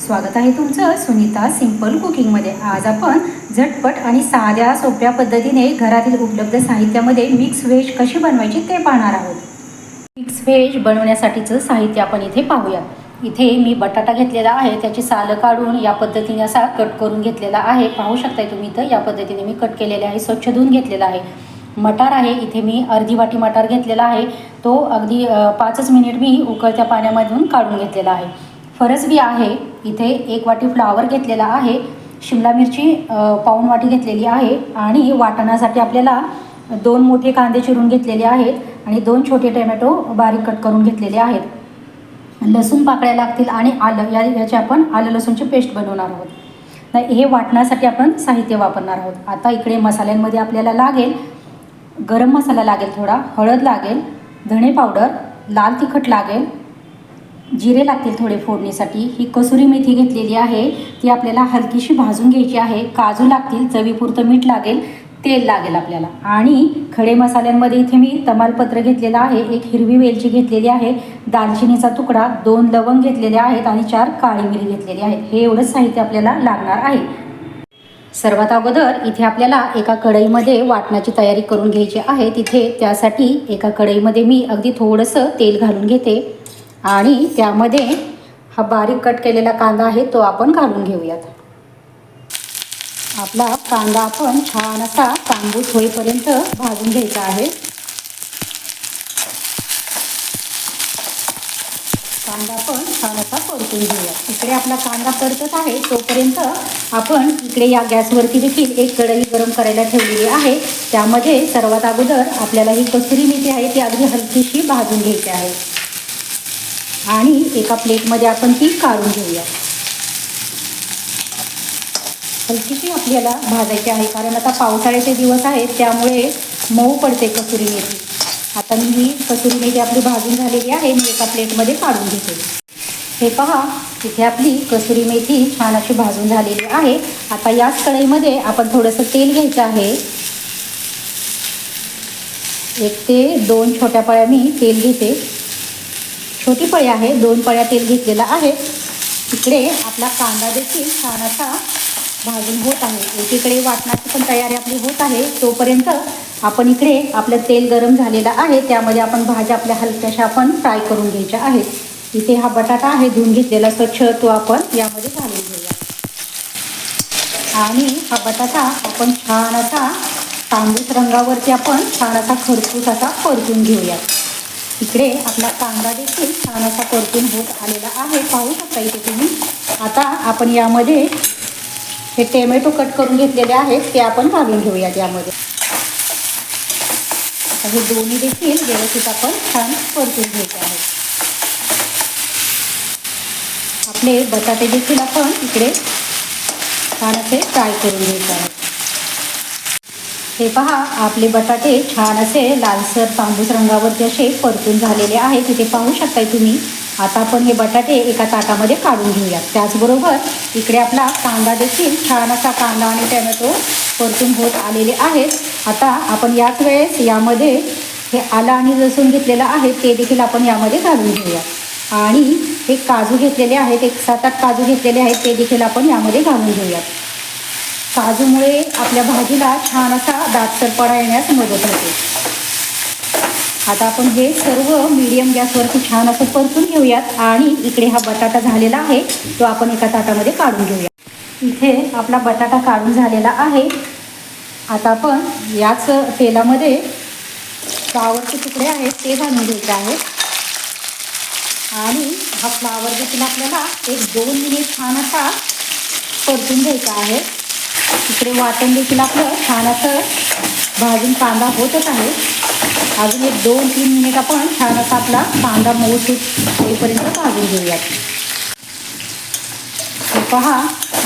स्वागत आहे तुमचं सुनीता सिंपल कुकिंगमध्ये. आज आपण झटपट आणि साध्या सोप्या पद्धतीने घरातील उपलब्ध साहित्यामध्ये मिक्स व्हेज कशी बनवायची ते पाहणार आहोत. मिक्स व्हेज बनवण्यासाठीचं साहित्य आपण इथे पाहूयात इथे मी बटाटा घेतलेला आहे त्याची सालं काढून या पद्धतीने असा कट करून घेतलेला आहे. पाहू शकताय तुम्ही इथं या पद्धतीने मी कट केलेले आहे स्वच्छ धुवून घेतलेला आहे. मटार आहे इथे मी अर्धी वाटी मटार घेतलेला आहे. तो अगदी पाचच मिनिट मी उकळत्या पाण्यामधून काढून घेतलेला आहे. फरसबी आहे इथे एक वाटी फ्लावर घेतलेला आहे शिमला मिरची पाऊन पाऊण वाटी घेतलेली आहे आणि वाटणासाठी आपल्याला दोन मोठे कांदे चिरून घेतलेले आहेत आणि दोन छोटे टोमॅटो बारीक कट करून घेतलेले आहेत. लसूण पाकळ्या लागतील आणि आलं या याची आपण आलं लसूणची पेस्ट बनवणार आहोत. नाही हे वाटण्यासाठी आपण साहित्य वापरणार आहोत. आता इकडे मसाल्यांमध्ये आपल्याला लागेल गरम मसाला लागेल थोडा हळद लागेल धणे पावडर लाल तिखट लागेल जिरे लागतील थोडे फोडणीसाठी. ही कसुरी मेथी घेतलेली आहे. ती आपल्याला हलकीशी भाजून घ्यायची आहे. काजू लागतील चवीपुरतं मीठ लागेल तेल लागेल आपल्याला. आणि खडे मसाल्यांमध्ये इथे मी तमालपत्र घेतलेलं आहे. एक हिरवी वेलची घेतलेली आहे. दालचिनीचा तुकडा दोन लवंग घेतलेले आहेत आणि चार काळी मिरी घेतलेली आहे. हे एवढंच साहित्य आपल्याला लागणार आहे. सर्वात अगोदर इथे आपल्याला एका कढईमध्ये वाटणाची तयारी करून घ्यायची आहे. तिथे त्यासाठी एका कढईमध्ये मी अगदी थोडंसं तेल घालून घेते. आणि त्यामध्ये हा बारीक कट केलेला कांदा आहे तो आपण घालून घेऊयात. आपला कांदा आपण छान असा तांबूस होईपर्यंत भाजून घ्यायचा आहे. कांदा पण छान असा परतून घेऊया इकडे आपला कांदा परतत आहे तोपर्यंत आपण इकडे या गॅसवरती देखील एक कढई गरम करायला ठेवलेली आहे. त्यामध्ये सर्वात अगोदर आपल्याला ही कसुरी मेथी आहे ती अगदी हलकीशी भाजून घ्यायची आहे. आणि एका प्लेटमध्ये आपण ती काढून घेऊया. हलकीशी आपल्याला भाजायची आहे? कारण आता पावसाळ्याचे दिवस आहेत त्यामुळे मऊ पडते कसुरी मेथी. आता मी ही कसुरी मेथी आपली भाजून झालेली आहे मी एका प्लेटमध्ये काढून घेते. हे पहा इथे आपली कसुरी मेथी छान अशी भाजून झालेली आहे. आता याच कढईमध्ये आपण थोडंसं तेल घ्यायचं आहे. एक ते दोन छोट्या पळ्या मी तेल घेते. छोटी पळी आहे दोन पळ्या तेल घेतलेला आहे. इकडे आपला कांदा देखील छान असा भाजून होत आहे. एकीकडे वाटणाची पण तयारी आपली होत आहे. तोपर्यंत आपण इकडे आपलं तेल गरम झालेलं आहे. त्यामध्ये आपण भाज्या आपल्या हलक्याशा आपण फ्राय करून घ्यायच्या आहेत. इथे हा बटाटा आहे धुवून घेतलेला स्वच्छ तो आपण यामध्ये घालून घेऊया. आणि हा बटाटा आपण छान असा तांबूस रंगावरती आपण छान असा खरपूस असा परतून घेऊया इकडे आपला कांदा देखील छान असा परतून होत आलेला आहे. पाहू शकता इथे तुम्ही. आता आपण यामध्ये हे टोमॅटो कट करून घेतलेले आहेत ते आपण घालून घेऊयात यामध्ये हे दोन्ही देखील व्यवस्थित आपण छान परतून घ्यायचे आहेत. आपले बटाटे देखील आपण इकडे छान असे फ्राय करून घ्यायचे आहेत. हे पहा आपले बटाटे छान असे लालसर तांबूस रंगावरती असे परतून झालेले आहेत. तिथे पाहू शकताय तुम्ही. आता आपण हे बटाटे एका ताटामध्ये काढून घेऊयात. त्याचबरोबर इकडे आपला कांदा देखील छान असा कांदा आणि टॅमॅटो परतून होत आलेले आहेत. आता आपण याच वेळेस यामध्ये हे आलं आणि लसूण घेतलेलं आहे ते देखील आपण यामध्ये घालून घेऊयात. आणि हे काजू घेतलेले आहेत एक सात आठ काजू घेतलेले आहेत ते देखील आपण यामध्ये घालून घेऊयात. काजूमुळे आपल्या भाजीला छान असा दाटसरपणा येण्यास मदत होते. आता आपण हे सर्व मीडियम गॅसवरती छान असं परतून घेऊयात आणि इकडे हा बटाटा झालेला आहे तो आपण एका ताटामध्ये काढून घेऊया. इथे आपला बटाटा काढून झालेला आहे. आता आपण याच तेलामध्ये फ्लावरचे तुकडे आहेत ते घालून घ्यायचे आहेत. आणि हा फ्लावर देखील आपल्याला एक दोन मिनिट छान असा परतून घ्यायचा आहे. इकडे वाटण देखील आपलं छान असं भाजून कांदा होतच आहे. अजून एक दोन तीन मिनिट आपण छान असा आपला कांदा मऊसूत होईपर्यंत भाजून घेऊयात. पहा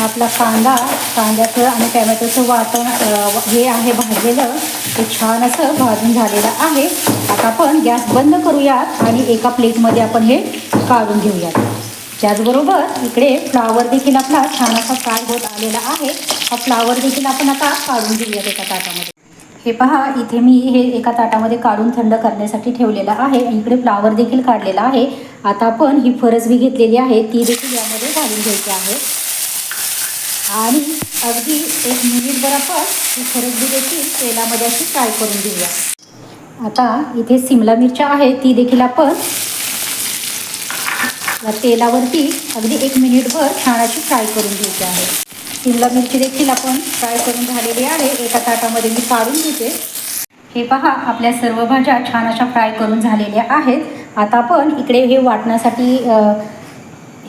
आपला कांदा कांद्याचं आणि टॅमॅटोचं वाटण हे आहे भाजलेलं. ते छान असं भाजून झालेलं आहे. आता आपण गॅस बंद करूयात आणि एका प्लेटमध्ये आपण हे काढून घेऊयात. त्याचबरोबर इकडे फ्लावर देखील आपला छान असा फ्राय होत आलेला आहे. हा फ्लावर देखील आपण आता काढून घेऊयात एका ताटामध्ये. हे पहा इथे मी हे एका ताटामध्ये काढून थंड करण्यासाठी ठेवलेलं आहे. इकडे फ्लावर देखील काढलेला आहे. आता आपण ही फरसबी घेतलेली आहे. ती देखील यामध्ये घालून घ्यायची आहे. आणि अगदी एक मिनिटभर आपण ही फरसबी देखील तेलामध्ये अशी फ्राय करून घेऊया. आता इथे सिमला मिरच्या आहे. ती देखील आपण या तेलावरती अगदी एक मिनिटभर छान अशी फ्राय करून घ्यायची आहे. शिमला मिरची देखील आपण फ्राय करून झालेली आहे. एका ताटामध्ये मी काढून घेते. हे पहा आपल्या सर्व भाज्या छान अशा फ्राय करून झालेल्या आहेत. आता आपण इकडे हे वाटण्यासाठी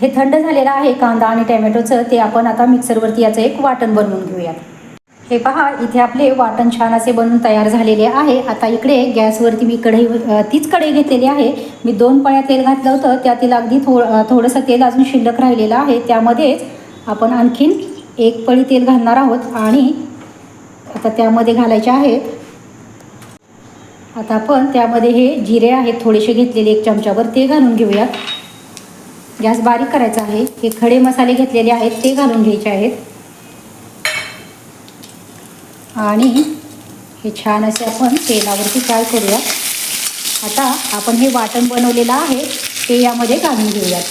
हे थंड झालेलं आहे कांदा आणि टॅमॅटोचं. ते आपण आता मिक्सरवरती याचं एक वाटण बनवून घेऊयात. हे पहा इथे आपले वाटण छान असे बनून तयार झालेले आहे. आता इकडे गॅसवरती मी कढई तीच कढई घेतलेली आहे. मी दोन पळ्या तेल घातलं होतं. त्यातील अगदी थो थोडंसं तेल अजून शिल्लक राहिलेलं आहे. त्यामध्येच आपण आणखीन एक पळी तेल घालणार आहोत आणि आता त्यामध्ये घालायचे आहेत आता आपण त्यामध्ये हे जिरे आहेत थोडेसे घेतलेले. एक चमचाभर ते घालून घेऊयात. गॅस बारीक करायचा आहे. हे खडे मसाले घेतलेले आहेत ते घालून घ्यायचे आहेत. आणि हे छान असे आपण तेलावरती फ्राय करूया. आता आपण हे वाटण बनवलेलं आहे ते यामध्ये घालून घेऊयात.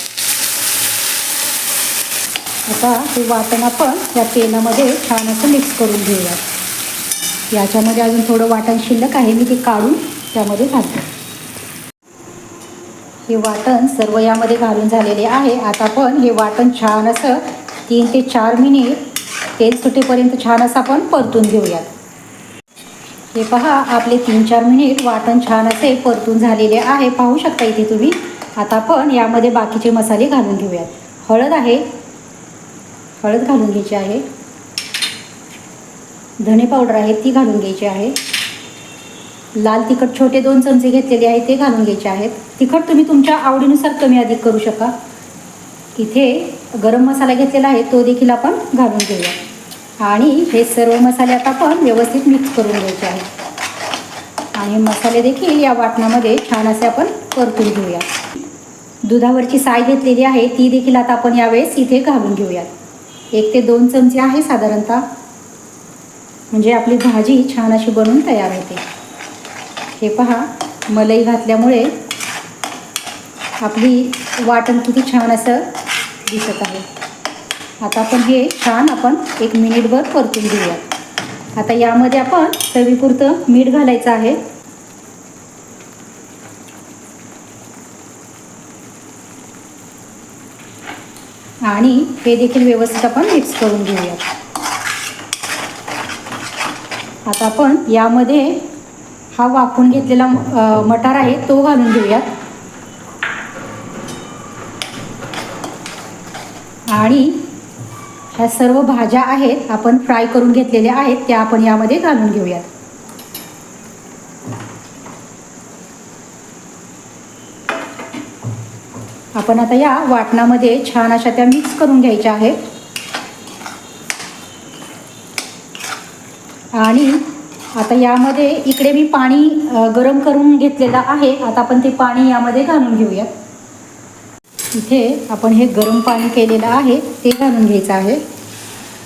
आता हे वाटण आपण या तेलामध्ये छान असं मिक्स करून घेऊयात. याच्यामध्ये अजून थोडं वाटण शिल्लक आहे मी ते काढून त्यामध्ये घालते. हे वाटण सर्व यामध्ये घालून झालेले आहे. आता आपण हे वाटण छान असं तीन ते चार मिनिट तेल सुटेपर्यंत छान असं आपण परतून घेऊयात. हे पहा आपले तीन चार मिनिट वाटण छान असे परतून झालेले आहे. पाहू शकता इथे तुम्ही. आता आपण यामध्ये बाकीचे मसाले घालून घेऊयात. हळद आहे. हळद घालून घ्यायची आहे. धणे पावडर आहे ती घालून घ्यायची आहे. लाल तिखट छोटे दोन चमचे घेतलेले आहे ते घालून घ्यायचे आहेत. तिखट तुम्ही तुमच्या आवडीनुसार कमी अधिक करू शका इथे गरम मसाला घेतलेला आहे तो देखील आपण घालून घेऊया आणि हे सर्व मसाले आता आपण व्यवस्थित मिक्स करून घ्यायचे आहेत. आणि मसाले देखील या वाटणामध्ये छान असे आपण परतून घेऊया दुधावरची साय घेतलेली आहे ती देखील आता आपण यावेळेस इथे घालून घेऊयात. एक ते दोन चमचे आहे साधारणतः. म्हणजे आपली भाजी छान अशी बनून तयार होते. हे पहा मलई घातल्यामुळे आपली वाटण किती छान असं दिसत आहे. आता आपण हे छान आपण एक मिनिटभर परतून घेऊया आता यामध्ये आपण चवीपुरतं मीठ घालायचं आहे. आणि हे देखील व्यवस्थित आपण मिक्स करून घेऊयात. आता आपण यामध्ये हा वाफून घेतलेला मटार आहे तो घालून घेऊयात. आणि ह्या सर्व भाज्या आहेत आपण फ्राय करून घेतलेल्या आहेत त्या आपण यामध्ये घालून घेऊयात. आपण आता या वाटणामध्ये छान अशा त्या मिक्स करून घ्यायच्या आहेत. आणि आता यामध्ये इकडे मी पाणी गरम करून घेतलेलं आहे. आता आपण ते पाणी यामध्ये घालून घेऊयात. इथे आपण हे गरम पाणी केलेलं आहे ते घालून घ्यायचं आहे.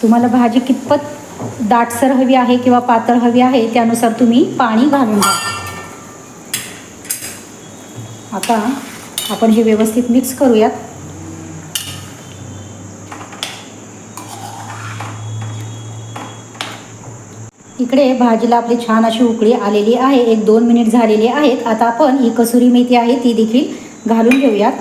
तुम्हाला भाजी कितपत दाटसर हवी आहे किंवा पातळ हवी आहे त्यानुसार तुम्ही पाणी घालून घ्या. आता आपण हे व्यवस्थित मिक्स करूयात. इकडे भाजीला आपली छान अशी उकळी आलेली आहे एक दोन मिनिट झालेली आहेत. आता आपण ही कसुरी मेथी आहे ती देखील घालून घेऊयात.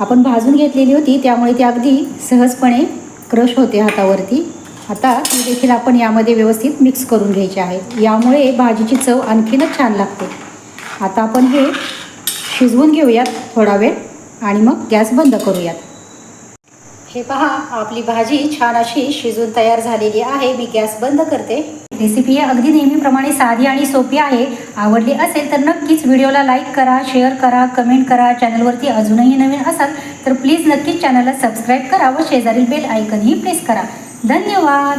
आपण भाजून घेतलेली होती त्यामुळे ती अगदी सहजपणे क्रश होते हातावरती. आता ती देखील आपण यामध्ये व्यवस्थित मिक्स करून घ्यायची आहे. यामुळे भाजीची चव आणखीनच छान लागते. आता आपण हे शिजवून घेऊयात थोडा वेळ आणि मग गॅस बंद करूयात. हे पहा आपली भाजी छान अशी शिजून तयार झालेली आहे. मी गॅस बंद करते. रेसिपी ही अगदी नेहमीप्रमाणे साधी आणि सोपी आहे. आवडली असेल तर नक्कीच व्हिडिओला लाईक करा शेअर करा कमेंट करा. चॅनलवरती अजूनही नवीन असाल तर प्लीज नक्कीच चॅनलला सबस्क्राईब करा व शेजारील बेल आयकनही प्रेस करा. धन्यवाद!